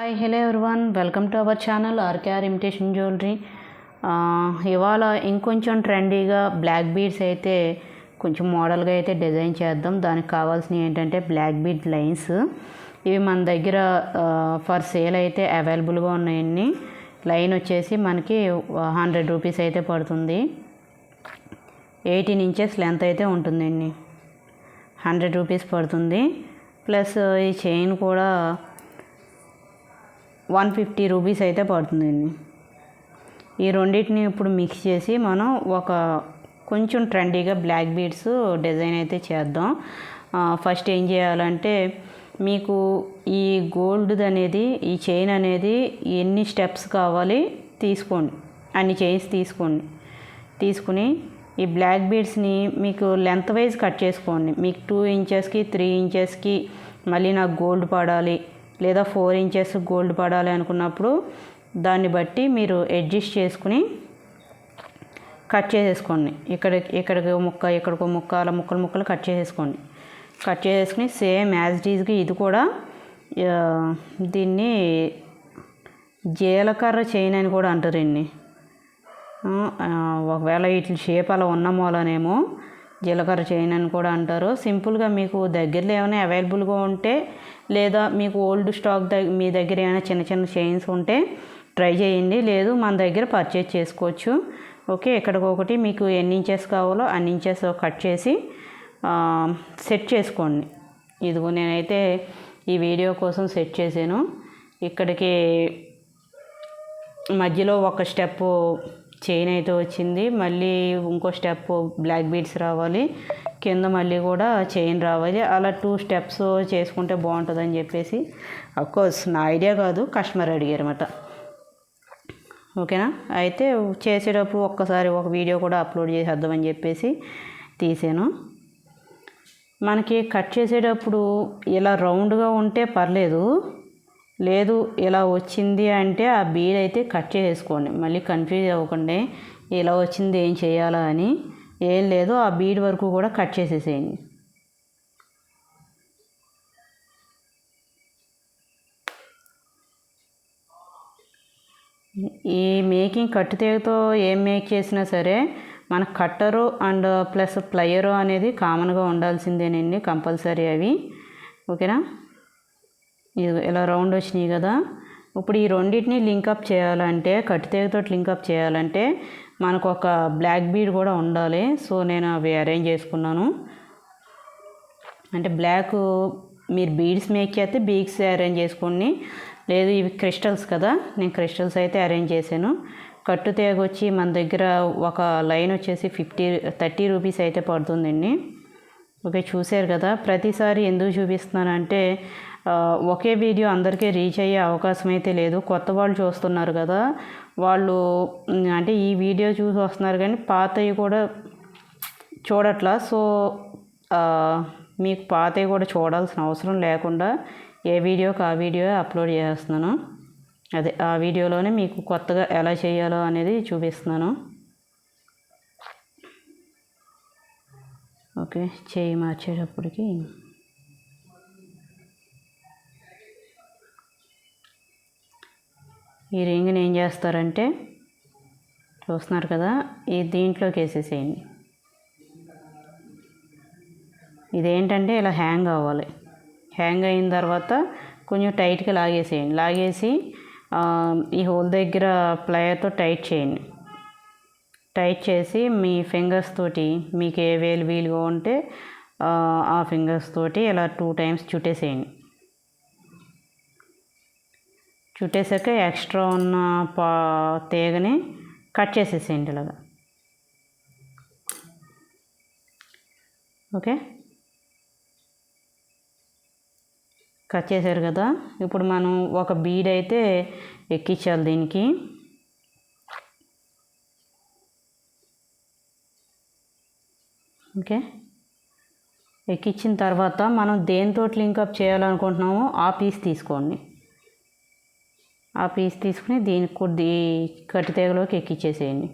Hi hello everyone welcome to our channel RKR imitation jewellery ఇవాళ ఇంకొంచెం ట్రెండీగా black beads అయితే కొంచెం మోడల్గా అయితే డిజైన్ చేద్దాం. దానికి కావాల్సినవి ఏంటంటే బ్లాక్ బీడ్ లైన్స్ ఇవి మన దగ్గర ఫర్ సేల్ అయితే అవైలబుల్గా ఉన్నాయండి. లైన్ వచ్చేసి మనకి హండ్రెడ్ రూపీస్ అయితే పడుతుంది. ఎయిటీన్ ఇంచెస్ లెంత్ అయితే ఉంటుందండి. హండ్రెడ్ రూపీస్ పడుతుంది. ప్లస్ ఈ చైన్ కూడా వన్ ఫిఫ్టీ రూపీస్ అయితే పడుతుందండి. ఈ రెండింటిని ఇప్పుడు మిక్స్ చేసి మనం ఒక కొంచెం ట్రెండీగా బ్లాక్ బీడ్స్ డిజైన్ అయితే చేద్దాం. ఫస్ట్ ఏం చేయాలంటే మీకు ఈ గోల్డ్ అనేది ఈ చైన్ అనేది ఎన్ని స్టెప్స్ కావాలి తీసుకోండి. అన్ని చైన్స్ తీసుకోండి. తీసుకుని ఈ బ్లాక్ బీడ్స్ని మీకు లెంత్ వైజ్ కట్ చేసుకోండి. మీకు టూ ఇంచెస్కి త్రీ ఇంచెస్కి మళ్ళీ నాకు గోల్డ్ పడాలి. లేదా ఫోర్ ఇంచెస్ గోల్డ్ పడాలి అనుకున్నప్పుడు దాన్ని బట్టి మీరు అడ్జస్ట్ చేసుకుని కట్ చేసేసుకోండి. ఇక్కడ ఇక్కడికి ముక్క ఇక్కడికి ముక్క అలా ముక్కలు ముక్కలు కట్ చేసేసుకోండి. కట్ చేసేసుకుని సేమ్ యాజ్ డీజ్గా ఇది కూడా దీన్ని జీలకర్ర చైన్ అని కూడా అంటారండి. ఒకవేళ వీటి షేప్ అలా ఉన్న మూలనేమో జీలకర్ర చైన్ అని కూడా అంటారు. సింపుల్గా మీకు దగ్గరలో ఏమైనా అవైలబుల్గా ఉంటే లేదా మీకు ఓల్డ్ స్టాక్ దగ్గర మీ దగ్గర ఏమైనా చిన్న చిన్న చైన్స్ ఉంటే ట్రై చేయండి. లేదు మన దగ్గర పర్చేజ్ చేసుకోవచ్చు. ఓకే ఎక్కడికొకటి మీకు ఎన్ని ఇంచెస్ కావాలో అన్ని ఇంచెస్ కట్ చేసి సెట్ చేసుకోండి. ఇదిగో నేనైతే ఈ వీడియో కోసం సెట్ చేశాను. ఇక్కడికి మధ్యలో ఒక స్టెప్ చైన్ అయితే వచ్చింది. మళ్ళీ ఇంకో స్టెప్ బ్లాక్ బీడ్స్ రావాలి. కింద మళ్ళీ కూడా చైన్ రావాలి. అలా టూ స్టెప్స్ చేసుకుంటే బాగుంటుందని చెప్పేసి అఫ్కోర్స్ నా ఐడియా కాదు కస్టమర్ అడిగారు అనమాట ఓకేనా? అయితే చేసేటప్పుడు ఒక్కసారి ఒక వీడియో కూడా అప్లోడ్ చేసేద్దామని చెప్పేసి తీసాను. మనకి కట్ చేసేటప్పుడు ఇలా రౌండ్గా ఉంటే పర్లేదు. లేదు ఇలా వచ్చింది అంటే ఆ బీడ్ అయితే కట్ చేసేసుకోండి. మళ్ళీ కన్ఫ్యూజ్ అవ్వకండి. ఇలా వచ్చింది ఏం చేయాలా అని. ఏం లేదు ఆ బీడ్ వరకు కూడా కట్ చేసేసేయండి. ఈ మేకింగ్ కట్టుతీగతో ఏం మేక్ చేసినా సరే మన కట్టరు అండ్ ప్లస్ ప్లయరు అనేది కామన్గా ఉండాల్సిందేనండి కంపల్సరీ అవి. ఓకేనా? ఇలా రౌండ్ వచ్చినాయి కదా. ఇప్పుడు ఈ రెండింటిని లింకప్ చేయాలంటే కట్టితేగతో లింకప్ చేయాలంటే మనకు ఒక బ్లాక్ బీడ్ కూడా ఉండాలి. సో నేను అవి అరేంజ్ చేసుకున్నాను. అంటే బ్లాక్ మీరు బీడ్స్ మేక్ చేస్తే బీడ్స్ అరేంజ్ చేసుకోండి. లేదు ఇవి క్రిస్టల్స్ కదా నేను క్రిస్టల్స్ అయితే అరేంజ్ చేశాను. కట్టు తేగ వచ్చి మన దగ్గర ఒక లైన్ వచ్చేసి ఫిఫ్టీ థర్టీ రూపీస్ అయితే పడుతుందండి. ఓకే చూశారు కదా ప్రతిసారి ఎందుకు చూపిస్తున్నానంటే ఒకే వీడియో అందరికీ రీచ్ అయ్యే అవకాశం అయితే లేదు. కొత్త వాళ్ళు చూస్తున్నారు కదా. వాళ్ళు అంటే ఈ వీడియో చూసి వస్తున్నారు కానీ పాతవి కూడా చూడట్లా. సో మీకు పాతవి కూడా చూడాల్సిన అవసరం లేకుండా ఏ వీడియోకి ఆ వీడియో అప్లోడ్ చేస్తున్నాను. అదే ఆ వీడియోలోనే మీకు కొత్తగా ఎలా చేయాలో అనేది చూపిస్తున్నాను. ఓకే చేయి మార్చేటప్పటికి ఈ రింగ్ని ఏం చేస్తారంటే చూస్తున్నారు కదా ఈ దీంట్లోకి వేసేసేయండి. ఇదేంటంటే ఇలా హ్యాంగ్ అవ్వాలి. హ్యాంగ్ అయిన తర్వాత కొంచెం టైట్గా లాగేసేయండి. లాగేసి ఈ హోల్ దగ్గర ప్లయర్తో టైట్ చేయండి. టైట్ చేసి మీ ఫింగర్స్ తోటి మీకు ఏ వేలు వీలుగా ఉంటే ఆ ఫింగర్స్ తోటి ఇలా టూ టైమ్స్ చుట్టేసేయండి. చుట్టేసాక ఎక్స్ట్రా ఉన్న పా తీగని కట్ చేసేసేయండి ఇలాగా. ఓకే? కట్ చేశారు కదా? ఇప్పుడు మనం ఒక బీడ్ అయితే ఎక్కించాలి దీనికి. ఓకే? ఎక్కించిన తర్వాత మనం దేనితో లింకప్ చేయాలనుకుంటున్నామో ఆ పీస్ తీసుకోండి. ఆ పీస్ తీసుకుని దీనికి కొద్ది కట్టి తీగలోకి ఎక్కించేసేయండి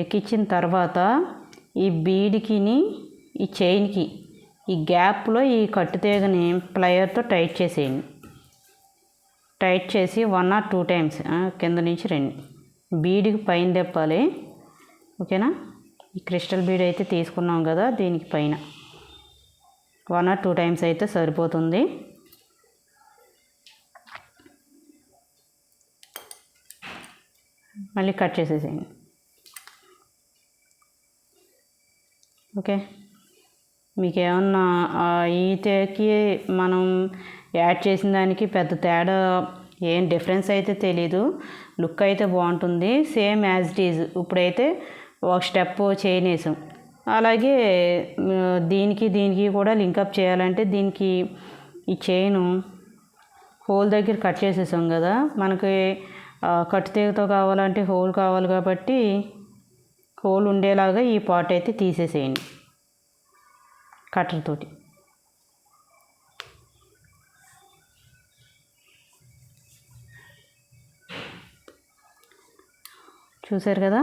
ఎక్కించిన తర్వాత ఈ బీడికిని ఈ చైన్కి ఈ గ్యాప్లో ఈ కట్టు తీగని ప్లయర్తో టైట్ చేసేయండి. టైట్ చేసి వన్ ఆర్ టూ టైమ్స్ కింద నుంచి రెండు. బీడికి పైన తెప్పాలి ఓకేనా? ఈ క్రిస్టల్ బీడ్ అయితే తీసుకున్నాం కదా దీనికి పైన. వన్ ఆర్ టూ టైమ్స్ అయితే సరిపోతుంది. మళ్ళీ కట్ చేసేసేయండి. ఓకే. మీకు ఏమన్నా ఈతకి మనం యాడ్ చేసిన దానికి పెద్ద తేడా ఏం డిఫరెన్స్ అయితే తెలీదు. లుక్ అయితే బాగుంటుంది. Same as it is. ఇప్పుడైతే ఒక స్టెప్ చేయనేసాం అలాగే దీనికి దీనికి కూడా లింకప్ చేయాలంటే దీనికి ఈ చైను హోల్ దగ్గర కట్ చేసేసాం కదా. మనకి కట్టు తీగతో కావాలంటే హోల్ కావాలి కాబట్టి హోల్ ఉండేలాగా ఈ పాట్ అయితే తీసేసేయండి కట్టర్ తోటి చూసారు కదా?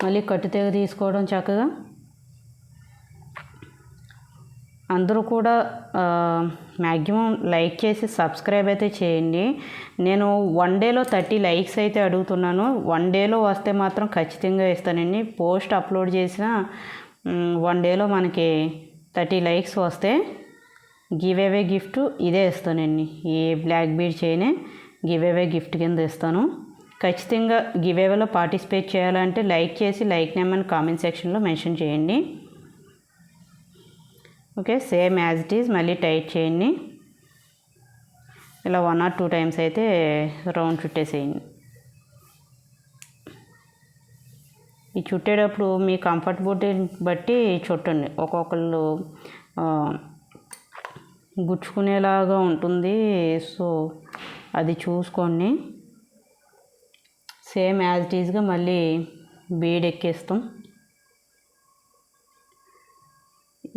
మళ్ళీ కట్టు తెగ తీసుకోవడం చక్కగా అందరూ కూడా మ్యాక్సిమం లైక్ చేసి సబ్స్క్రైబ్ అయితే చేయండి. నేను వన్ డేలో థర్టీ లైక్స్ అయితే అడుగుతున్నాను. వన్ డేలో వస్తే మాత్రం ఖచ్చితంగా ఇస్తానండి. పోస్ట్ అప్లోడ్ చేసిన వన్ డేలో మనకి థర్టీ లైక్స్ వస్తే గివ్ అవే గిఫ్ట్ ఇదే ఇస్తానండి. ఈ బ్లాక్ బీడ్ చేయనే గివ్ అవే గిఫ్ట్ కింద ఇస్తాను. ఖచ్చితంగా గివ్ అవేలో పార్టిసిపేట్ చేయాలంటే లైక్ చేసి లైక్ నేమ్ అని కామెంట్ సెక్షన్లో మెన్షన్ చేయండి. Okay same as it is. మళ్ళీ టైట్ చేయండి. ఇలా వన్ ఆర్ టూ టైమ్స్ అయితే రౌండ్ చుట్టేసేయండి. ఈ చుట్టేటప్పుడు మీ కంఫర్టబుల్ బట్టి చుట్టండి ఒక్కొక్కళ్ళు గుచ్చుకునేలాగా ఉంటుంది. సో అది చూసుకోండి. సేమ్ యాజ్ ఇట్ ఈజ్గా మళ్ళీ బీడ్ ఎక్కేస్తాం.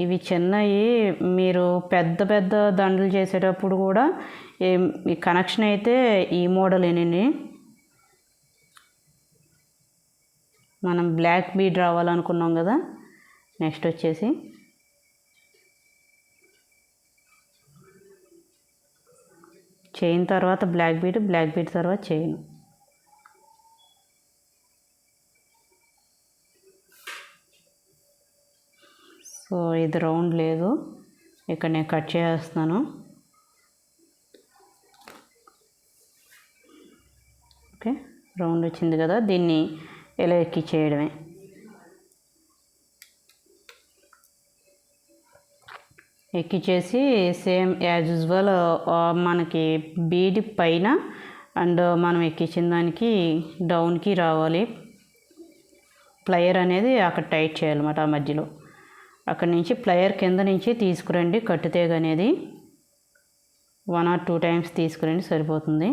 ఇవి చిన్నవి మీరు పెద్ద పెద్ద దండలు చేసేటప్పుడు కూడా ఈ కనెక్షన్ అయితే ఈ మోడలేనండి. మనం బ్లాక్ బీడ్ రావాలనుకున్నాం కదా నెక్స్ట్ వచ్చేసి. చైన్ తర్వాత బ్లాక్ బీడ్ బ్లాక్ బీడ్ తర్వాత చైన్ సో ఇది రౌండ్ లేదు. ఇక్కడ నేను కట్ చేస్తున్నాను. ఓకే రౌండ్ వచ్చింది కదా దీన్ని ఇలా ఎక్కిచ్చేయడమే. ఎక్కిచ్చేసి సేమ్ యాజ్ యూజువల్ మనకి బీడి పైన అండ్ మనం ఎక్కించిన దానికి డౌన్కి రావాలి. ప్లయర్ అనేది అక్కడ టైట్ చేయాలన్నమాట ఆ మధ్యలో. అక్కడి నుంచి ప్లయర్ కింద నుంచి తీసుకురండి. కట్టుతేగ అనేది వన్ ఆర్ టూ టైమ్స్ తీసుకురండి. సరిపోతుంది.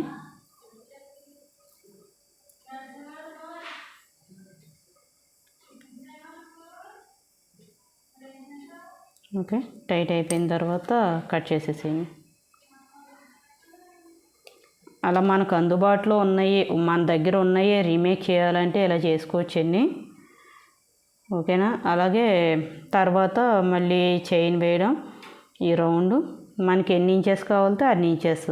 ఓకే. టైట్ అయిపోయిన తర్వాత కట్ చేసేసేయండి. అలా మనకు అందుబాటులో ఉన్నాయి మన దగ్గర ఉన్నాయి రీమేక్ చేయాలంటే ఇలా చేసుకోవచ్చండి. ఓకేనా? అలాగే తర్వాత మళ్ళీ చైన్ వేయడం ఈ రౌండ్. మనకి ఎన్ని ఇంచెస్ కావాలితే అన్ని ఇంచెస్.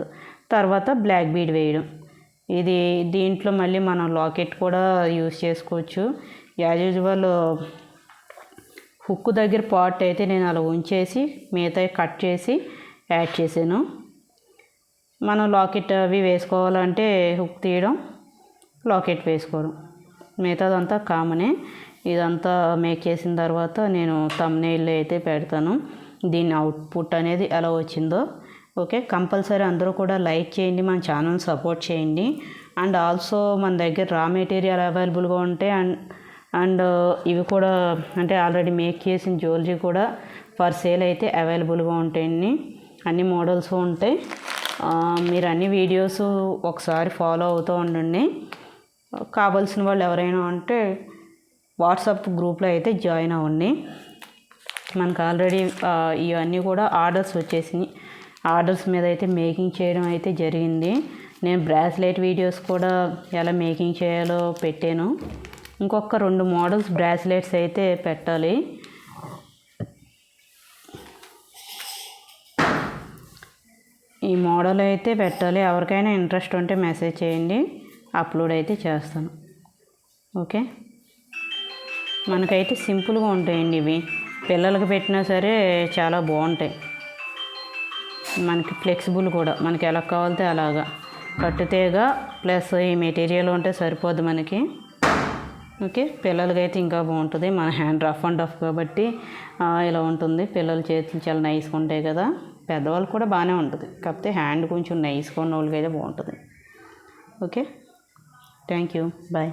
తర్వాత బ్లాక్ బీడ్ వేయడం. ఇది దీంట్లో మళ్ళీ మనం లాకెట్ కూడా యూస్ చేసుకోవచ్చు. యాజ్ యూజువల్ హుక్ దగ్గర పార్ట్ అయితే నేను అలా ఉంచేసి మిగతా కట్ చేసి యాడ్ చేసాను మనం లాకెట్ అవి వేసుకోవాలంటే హుక్ తీయడం లాకెట్ వేసుకోవడం. మిగతాదంతా కామనే. ఇదంతా మేక్ చేసిన తర్వాత నేను తమ్నేళ్ళు అయితే పెడతాను. దీని అవుట్పుట్ అనేది ఎలా వచ్చిందో. ఓకే కంపల్సరీ అందరూ కూడా లైక్ చేయండి మన ఛానల్ సపోర్ట్ చేయండి. అండ్ ఆల్సో మన దగ్గర రా మెటీరియల్ అవైలబుల్గా ఉంటే అండ్ అండ్ uh, ఇవి కూడా అంటే ఆల్రెడీ మేక్ చేసిన జ్యువెలరీ కూడా ఫర్ సేల్ అయితే అవైలబుల్గా ఉంటాయండి. అన్ని మోడల్స్ ఉంటాయి. Uh, మీరు అన్ని వీడియోస్ ఒకసారి ఫాలో అవుతూ ఉండండి. Uh, కావాల్సిన వాళ్ళు ఎవరైనా ఉంటే వాట్సాప్ గ్రూప్లో అయితే జాయిన్ అవ్వండి. మనకు ఆల్రెడీ ఇవన్నీ కూడా ఆర్డర్స్ వచ్చేసినాయి. ఆర్డర్స్ మీద అయితే మేకింగ్ చేయడం అయితే జరిగింది. నేను బ్రాస్లెట్ వీడియోస్ కూడా ఎలా మేకింగ్ చేయాలో పెట్టాను. ఇంకొక రెండు మోడల్స్ బ్రాస్లెట్స్ అయితే పెట్టాలి. ఈ మోడల్ అయితే పెట్టాలి. ఎవరికైనా ఇంట్రెస్ట్ ఉంటే మెసేజ్ చేయండి. అప్లోడ్ అయితే చేస్తాను. ఓకే? మనకైతే సింపుల్గా ఉంటాయండి ఇవి. పిల్లలకి పెట్టినా సరే చాలా బాగుంటాయి. మనకి ఫ్లెక్సిబుల్ కూడా. మనకి ఎలా కావాలితే అలాగా. కట్టుతేగా ప్లస్ ఈ మెటీరియల్ ఉంటే సరిపోదు మనకి. ఓకే? పిల్లలకైతే ఇంకా బాగుంటుంది. మన హ్యాండ్ రఫ్ అండ్ రఫ్ కాబట్టి ఇలా ఉంటుంది. పిల్లల చేతులు చాలా నైస్గా ఉంటాయి కదా. పెద్దవాళ్ళు కూడా బాగానే ఉంటుంది. కాకపోతే హ్యాండ్ కొంచెం నైస్గా ఉన్న వాళ్ళకి అయితే బాగుంటుంది. ఓకే? Thank you. బాయ్.